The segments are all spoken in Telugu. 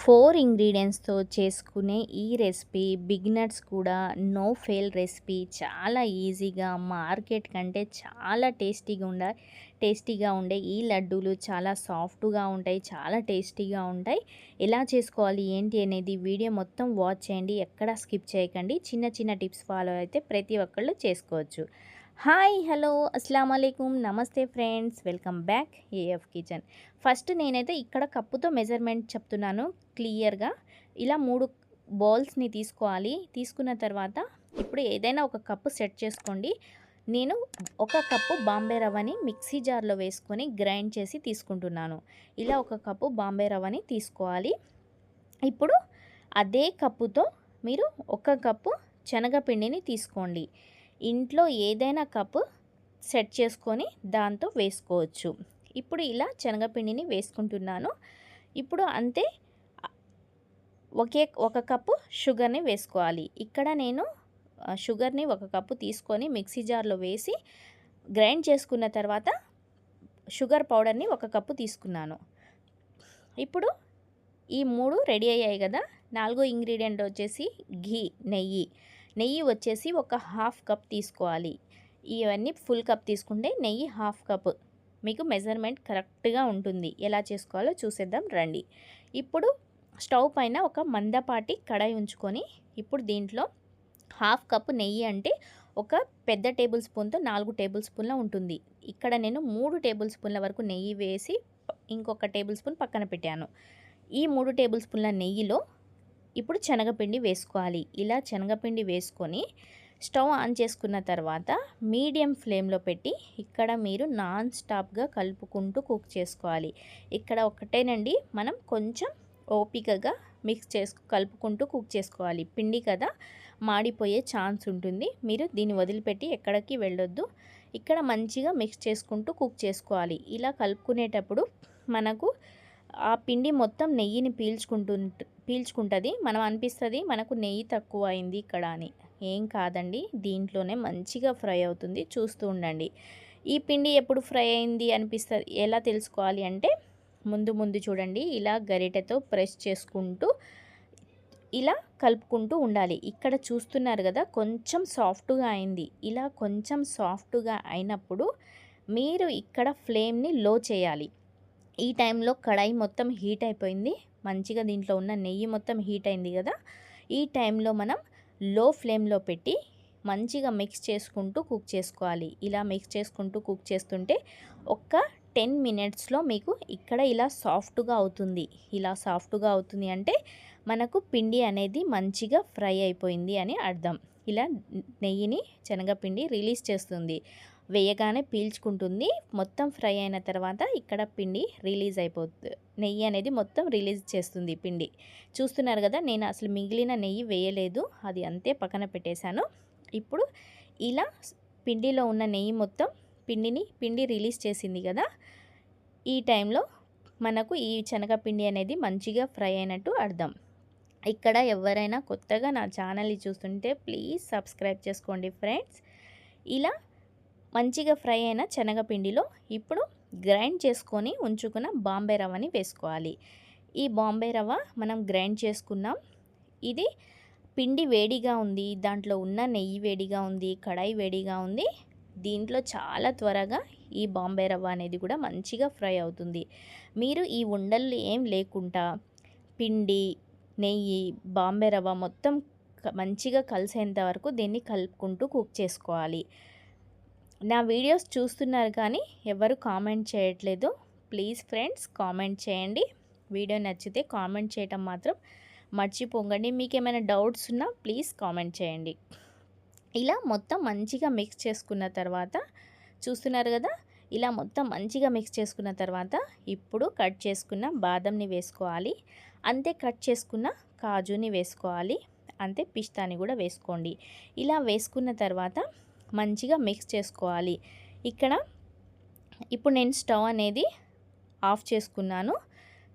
ఫోర్ ఇంగ్రీడియంట్స్తో చేసుకునే ఈ రెసిపీ బిగినర్స్ కూడా నో ఫెయిల్ రెసిపీ. చాలా ఈజీగా మార్కెట్ కంటే చాలా టేస్టీగా ఉండ టేస్టీగా ఉండే ఈ లడ్డూలు చాలా సాఫ్ట్గా ఉంటాయి చాలా టేస్టీగా ఉంటాయి. ఎలా చేసుకోవాలి ఏంటి అనేది వీడియో మొత్తం వాచ్ చేయండి ఎక్కడ స్కిప్ చేయకండి. చిన్న చిన్న టిప్స్ ఫాలో అయితే ప్రతి ఒక్కళ్ళు చేసుకోవచ్చు. హాయ్ హలో అస్సలం అయికం నమస్తే friends welcome back AF kitchen. First నేనైతే ఇక్కడ కప్పుతో మెజర్మెంట్ చెప్తున్నాను క్లియర్గా. ఇలా మూడు బౌల్స్ని తీసుకోవాలి. తీసుకున్న తర్వాత ఇప్పుడు ఏదైనా ఒక కప్పు సెట్ చేసుకోండి. నేను ఒక కప్పు బాంబే రవ్వని మిక్సీ జార్లో వేసుకొని గ్రైండ్ చేసి తీసుకుంటున్నాను. ఇలా ఒక కప్పు బాంబే రవ్వని తీసుకోవాలి. ఇప్పుడు అదే కప్పుతో మీరు ఒక కప్పు శనగపిండిని తీసుకోండి. ఇంట్లో ఏదైనా కప్పు సెట్ చేసుకొని దాంతో వేసుకోవచ్చు. ఇప్పుడు ఇలా శనగపిండిని వేసుకుంటున్నాను. ఇప్పుడు అంతే ఒకే ఒక కప్పు షుగర్ని వేసుకోవాలి. ఇక్కడ నేను షుగర్ని ఒక కప్పు తీసుకొని మిక్సీ జార్లో వేసి గ్రైండ్ చేసుకున్న తర్వాత షుగర్ పౌడర్ని ఒక కప్పు తీసుకున్నాను. ఇప్పుడు ఈ మూడు రెడీ అయ్యాయి కదా. నాలుగో ఇంగ్రీడియంట్ వచ్చేసి ఘీ నెయ్యి. నెయ్యి వచ్చేసి ఒక హాఫ్ కప్ తీసుకోవాలి. ఇవన్నీ ఫుల్ కప్ తీసుకుంటే నెయ్యి హాఫ్ కప్. మీకు మెజర్మెంట్ కరెక్ట్గా ఉంటుంది. ఎలా చేసుకోవాలో చూసేద్దాం రండి. ఇప్పుడు స్టవ్ పైన ఒక మందపాటి కడాయి ఉంచుకొని ఇప్పుడు దీంట్లో హాఫ్ కప్ నెయ్యి అంటే ఒక పెద్ద టేబుల్ స్పూన్తో నాలుగు టేబుల్ స్పూన్ల ఉంటుంది. ఇక్కడ నేను మూడు టేబుల్ స్పూన్ల వరకు నెయ్యి వేసి ఇంకొక టేబుల్ స్పూన్ పక్కన పెట్టాను. ఈ మూడు టేబుల్ స్పూన్ల నెయ్యిలో ఇప్పుడు శనగపిండి వేసుకోవాలి. ఇలా శనగపిండి వేసుకొని స్టవ్ ఆన్ చేసుకున్న తర్వాత మీడియం ఫ్లేమ్లో పెట్టి ఇక్కడ మీరు నాన్ స్టాప్గా కలుపుకుంటూ కుక్ చేసుకోవాలి. ఇక్కడ ఒకటేనండి మనం కొంచెం ఓపికగా మిక్స్ చేసు కలుపుకుంటూ కుక్ చేసుకోవాలి. పిండి కదా మాడిపోయే ఛాన్స్ ఉంటుంది. మీరు దీన్ని వదిలిపెట్టి ఎక్కడికి వెళ్ళొద్దు. ఇక్కడ మంచిగా మిక్స్ చేసుకుంటూ కుక్ చేసుకోవాలి. ఇలా కలుపుకునేటప్పుడు మనకు ఆ పిండి మొత్తం నెయ్యిని పీల్చుకుంటు పీల్చుకుంటుంది. మనం అనిపిస్తుంది మనకు నెయ్యి తక్కువ అయింది ఇక్కడ అని. ఏం కాదండి. దీంట్లోనే మంచిగా ఫ్రై అవుతుంది. చూస్తూ ఉండండి. ఈ పిండి ఎప్పుడు ఫ్రై అయింది అనిపిస్తుంది ఎలా తెలుసుకోవాలి అంటే ముందు ముందు చూడండి. ఇలా గరిటెతో ప్రెస్ చేసుకుంటూ ఇలా కలుపుకుంటూ ఉండాలి. ఇక్కడ చూస్తున్నారు కదా కొంచెం సాఫ్ట్గా అయింది. ఇలా కొంచెం సాఫ్ట్గా అయినప్పుడు మీరు ఇక్కడ ఫ్లేమ్ని లో చేయాలి. ఈ టైంలో కడాయి మొత్తం హీట్ అయిపోయింది. మంచిగా దీంట్లో ఉన్న నెయ్యి మొత్తం హీట్ అయింది కదా. ఈ టైంలో మనం లో ఫ్లేమ్లో పెట్టి మంచిగా మిక్స్ చేసుకుంటూ కుక్ చేసుకోవాలి. ఇలా మిక్స్ చేసుకుంటూ కుక్ చేస్తుంటే ఒక్క టెన్ మినిట్స్లో మీకు ఇక్కడ ఇలా సాఫ్ట్గా అవుతుంది. ఇలా సాఫ్ట్గా అవుతుంది అంటే మనకు పిండి అనేది మంచిగా ఫ్రై అయిపోయింది అని అర్థం. ఇలా నెయ్యిని శనగపిండి రిలీజ్ చేస్తుంది. వేయగానే పీల్చుకుంటుంది. మొత్తం ఫ్రై అయిన తర్వాత ఇక్కడ పిండి రిలీజ్ అయిపోతుంది నెయ్యి అనేది మొత్తం రిలీజ్ చేస్తుంది పిండి. చూస్తున్నారు కదా నేను అసలు మిగిలిన నెయ్యి వేయలేదు. అది అంతే పక్కన పెట్టేశాను. ఇప్పుడు ఇలా పిండిలో ఉన్న నెయ్యి మొత్తం పిండిని పిండి రిలీజ్ చేసింది కదా ఈ టైంలో మనకు ఈ శనగపిండి అనేది మంచిగా ఫ్రై అయినట్టు అర్థం. ఇక్కడ ఎవరైనా కొత్తగా నా ఛానల్ని చూస్తుంటే ప్లీజ్ సబ్స్క్రైబ్ చేసుకోండి ఫ్రెండ్స్. ఇలా మంచిగా ఫ్రై అయిన శనగపిండిలో ఇప్పుడు గ్రైండ్ చేసుకొని ఉంచుకున్న బాంబే రవ్వని వేసుకోవాలి. ఈ బాంబే రవ్వ మనం గ్రైండ్ చేసుకున్నాం. ఇది పిండి వేడిగా ఉంది దాంట్లో ఉన్న నెయ్యి వేడిగా ఉంది కడాయి వేడిగా ఉంది. దీంట్లో చాలా త్వరగా ఈ బాంబే రవ్వ అనేది కూడా మంచిగా ఫ్రై అవుతుంది. మీరు ఈ ఉండలు ఏం లేకుండా పిండి నెయ్యి బాంబే రవ్వ మొత్తం మంచిగా కలిసేంత వరకు దీన్ని కలుపుకుంటూ కుక్ చేసుకోవాలి. నా వీడియోస్ చూస్తున్నారు కానీ ఎవరు కామెంట్ చేయట్లేదు. ప్లీజ్ ఫ్రెండ్స్ కామెంట్ చేయండి. వీడియో నచ్చితే కామెంట్ చేయటం మాత్రం మర్చిపోకండి. మీకు ఏమైనా డౌట్స్ ఉన్నా ప్లీజ్ కామెంట్ చేయండి. ఇలా మొత్తం మంచిగా మిక్స్ చేసుకున్న తర్వాత చూస్తున్నారు కదా? ఇలా మొత్తం మంచిగా మిక్స్ చేసుకున్న తర్వాత ఇప్పుడు కట్ చేసుకున్న బాదంని వేసుకోవాలి. అంతే కట్ చేసుకున్న కాజుని వేసుకోవాలి. అంతే పిస్తాని కూడా వేసుకోండి. ఇలా వేసుకున్న తర్వాత మంచిగా మిక్స్ చేసుకోవాలి. ఇక్కడ ఇప్పుడు నేను స్టవ్ అనేది ఆఫ్ చేసుకున్నాను.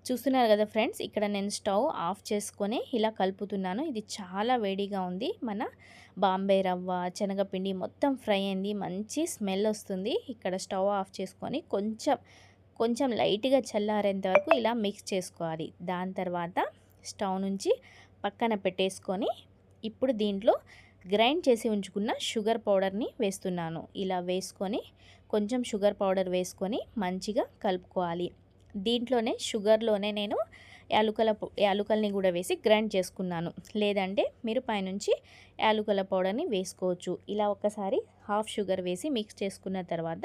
చూస్తున్నారు కదా ఫ్రెండ్స్ ఇక్కడ నేను స్టవ్ ఆఫ్ చేసుకొని ఇలా కలుపుతున్నాను. ఇది చాలా వేడిగా ఉంది. మన బాంబే రవ్వ శనగపిండి మొత్తం ఫ్రై అయింది. మంచి స్మెల్ వస్తుంది. ఇక్కడ స్టవ్ ఆఫ్ చేసుకొని కొంచెం కొంచెం లైట్గా చల్లారేంత వరకు ఇలా మిక్స్ చేసుకోవాలి. దాని తర్వాత స్టవ్ నుంచి పక్కన పెట్టేసుకొని ఇప్పుడు దీంట్లో గ్రైండ్ చేసి ఉంచుకున్న షుగర్ పౌడర్ని వేస్తున్నాను. ఇలా వేసుకొని కొంచెం షుగర్ పౌడర్ వేసుకొని మంచిగా కలుపుకోవాలి. దీంట్లోనే షుగర్లోనే నేను యాలుకల యాలుకల్ని కూడా వేసి గ్రైండ్ చేసుకున్నాను. లేదంటే మీరు పైనుంచి యాలుకల పౌడర్ని వేసుకోవచ్చు. ఇలా ఒకసారి హాఫ్ షుగర్ వేసి మిక్స్ చేసుకున్న తర్వాత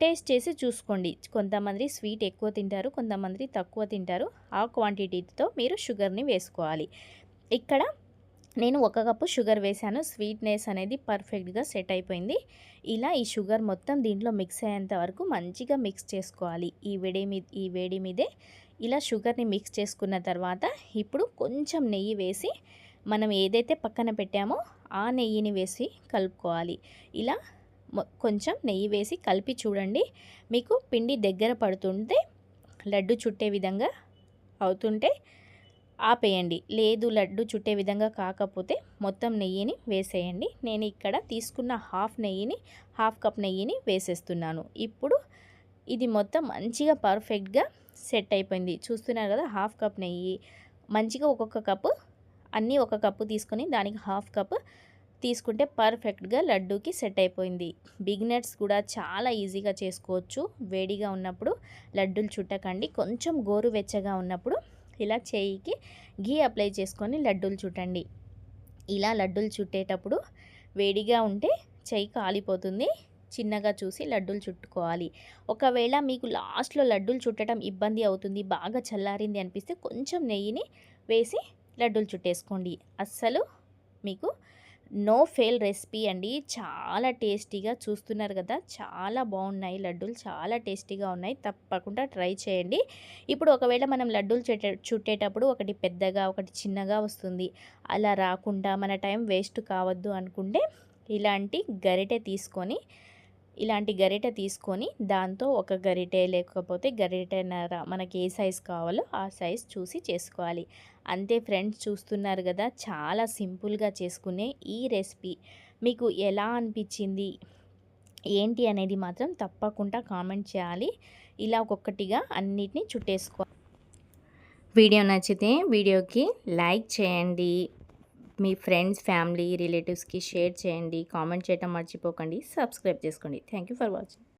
టేస్ట్ చేసి చూసుకోండి. కొంతమంది స్వీట్ ఎక్కువ తింటారు కొంతమంది తక్కువ తింటారు. ఆ క్వాంటిటీతో మీరు షుగర్ని వేసుకోవాలి. ఇక్కడ నేను ఒక కప్పు షుగర్ వేసాను స్వీట్నెస్ అనేది పర్ఫెక్ట్గా సెట్ అయిపోయింది. ఇలా ఈ షుగర్ మొత్తం దీంట్లో మిక్స్ అయ్యేంత వరకు మంచిగా మిక్స్ చేసుకోవాలి. ఈ వేడి మీద ఈ వేడి మీదే ఇలా షుగర్ని మిక్స్ చేసుకున్న తర్వాత ఇప్పుడు కొంచెం నెయ్యి వేసి మనం ఏదైతే పక్కన పెట్టామో ఆ నెయ్యిని వేసి కలుపుకోవాలి. ఇలా కొంచెం నెయ్యి వేసి కలిపి చూడండి. మీకు పిండి దగ్గర పడుతుంటే లడ్డు చుట్టే విధంగా అవుతుంటే ఆపేయండి. లేదు లడ్డు చుట్టే విధంగా కాకపోతే మొత్తం నెయ్యిని వేసేయండి. నేను ఇక్కడ తీసుకున్న హాఫ్ నెయ్యిని హాఫ్ కప్ నెయ్యిని వేసేస్తున్నాను. ఇప్పుడు ఇది మొత్తం మంచిగా పర్ఫెక్ట్గా సెట్ అయిపోయింది. చూస్తున్నారు కదా హాఫ్ కప్ నెయ్యి. మంచిగా ఒక్కొక్క కప్పు అన్నీ ఒక కప్పు తీసుకొని దానికి హాఫ్ కప్ తీసుకుంటే పర్ఫెక్ట్గా లడ్డూకి సెట్ అయిపోయింది. బిగినర్స్ కూడా చాలా ఈజీగా చేసుకోవచ్చు. వేడిగా ఉన్నప్పుడు లడ్డూలు చుట్టకండి. కొంచెం గోరువెచ్చగా ఉన్నప్పుడు ఇలా చేయికి గీ అప్లై చేసుకొని లడ్డూలు చుట్టండి. ఇలా లడ్డూలు చుట్టేటప్పుడు వేడిగా ఉంటే చెయ్యి కాలిపోతుంది. చిన్నగా చూసి లడ్డూలు చుట్టుకోవాలి. ఒకవేళ మీకు లాస్ట్లో లడ్డూలు చుట్టడం ఇబ్బంది అవుతుంది బాగా చల్లారింది అనిపిస్తే కొంచెం నెయ్యిని వేసి లడ్డూలు చుట్టేసుకోండి. అస్సలు మీకు నో ఫెయిల్ రెసిపీ అండి. చాలా టేస్టీగా చూస్తున్నారు కదా. చాలా బాగున్నాయి లడ్డూలు. చాలా టేస్టీగా ఉన్నాయి. తప్పకుండా ట్రై చేయండి. ఇప్పుడు ఒకవేళ మనం లడ్డూలు చుట్టే చుట్టేటప్పుడు ఒకటి పెద్దగా ఒకటి చిన్నగా వస్తుంది. అలా రాకుండా మన టైం వేస్ట్ కావద్దు అనుకుంటే ఇలాంటి గరిటె తీసుకొని ఇలాంటి గరిటె తీసుకొని దాంతో ఒక గరిటె లేకపోతే గరిటెనర మనకి ఏ సైజ్ కావాలో ఆ సైజ్ చూసి చేసుకోవాలి. అంతే ఫ్రెండ్స్ చూస్తున్నారు కదా చాలా సింపుల్గా చేసుకునే ఈ రెసిపీ. మీకు ఎలా అనిపించింది? ఏంటి అనేది మాత్రం తప్పకుండా కామెంట్ చేయాలి. ఇలా ఒక్కొక్కటిగా అన్నిటినీ చుట్టేసుకోవాలి వీడియో నచ్చితే వీడియోకి లైక్ చేయండి. మీ ఫ్రెండ్స్ ఫ్యామిలీ రిలేటివ్స్కి షేర్ చేయండి కామెంట్ చేయటం మర్చిపోకండి సబ్స్క్రైబ్ చేసుకోండి. Thank for watching.